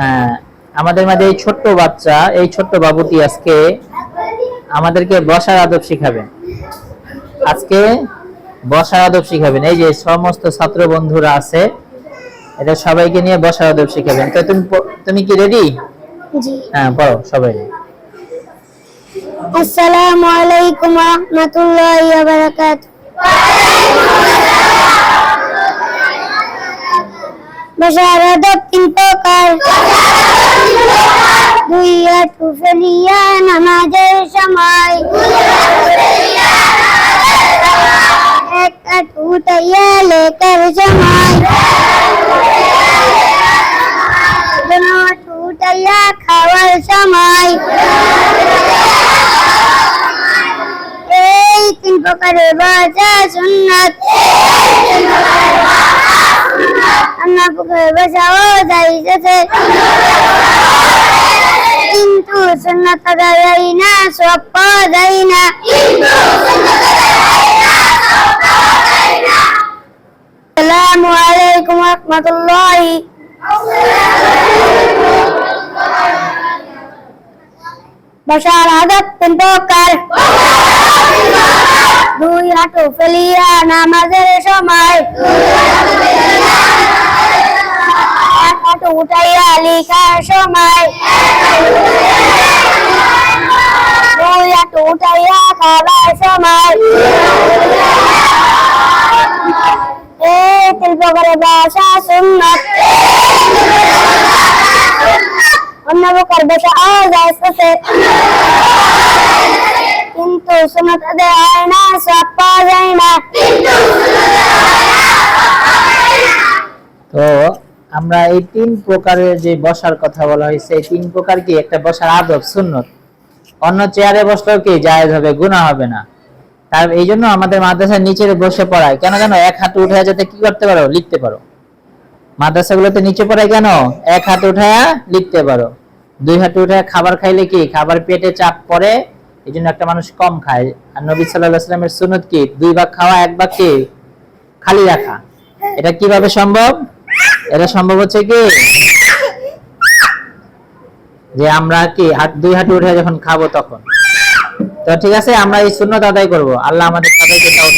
হ্যাঁ, আমাদের মাঝে এই ছোট্ট বাচ্চা এই ছোট্ট বাবুটি আজকে আমাদেরকে বসার আদব শিখাবেন। আজকে বসার আদব শিখাবেন। এই যে সমস্ত ছাত্র বন্ধুরা আছে এটা সবাইকে নিয়ে বসার আদব শিখাবেন। তো তুমি তুমি কি রেডি হ্যাঁ পড়ো সবাই আসসালামু আলাইকুম রাহমাতুল্লাহি ওয়া বারাকাতুহু বসারা দক্ষিণ প্রকার দুই হাঁটু ফেলিয়া নামাজের সময়। এক হাঁটু উঠাইয়া লেখার সময়। উঠাইয়া খাওয়ার সময়। এই তিন প্রকারের বাজা সুন্নাত। রান্না পুকুরে বসাও যাইতেছে সব পাওয়া যায় না আসসালামু আলাইকুম রহমতুল্লাহি বসার আদব তিন প্রকার দুই হাঁটু ফেলিয়া নামাজের সময় এক হাঁটু উঠাইয়া লিখার সময় দুই হাঁটু উঠাইয়া খাবার সময় এই তিন প্রকারের ভাষা সুন্নত অন্য প্রকার ভাষা আওয়াজ আসতেছে কিন্তু সুন্নত আদায় হয় না সব পাওয়া যায় না তো আমরা এই তিন প্রকারের যে বসার কথা বলা হয়েছে, এই তিন প্রকার কি? একটা বসার আদব, সুন্নত। অন্য চেয়ারে বসলেও কি? জায়েজ হবে, গুনাহ হবে না। তার এই জন্য আমাদের মাদ্রাসার নিচে বসে পড়ায়। কেন জানো? এক হাতে উঠে যাতে কি করতে পারো? লিখতে পারো। মাদ্রাসাগুলোতে নিচে পড়ায় কেন? এক হাতে উঠায়া লিখতে পারো। দুই হাতে উঠে খাবার খাইলে কি? খাবার পেটে চাপ পড়ে? এই জন্য একটা মানুষ কম খায়। আর নবী সাল্লামের সুনত কি? দুই ভাগ খাওয়া, এক ভাগ কি? খালি রাখা। এটা কীভাবে সম্ভব? এটা সম্ভব হচ্ছে কি? যে আমরা কি হাত দুই হাঁটু উঠে যখন খাব তখন। তো ঠিক আছে, আমরা এই শূন্য আদায় করব। আল্লাহ আমাদের সবাইকে তাও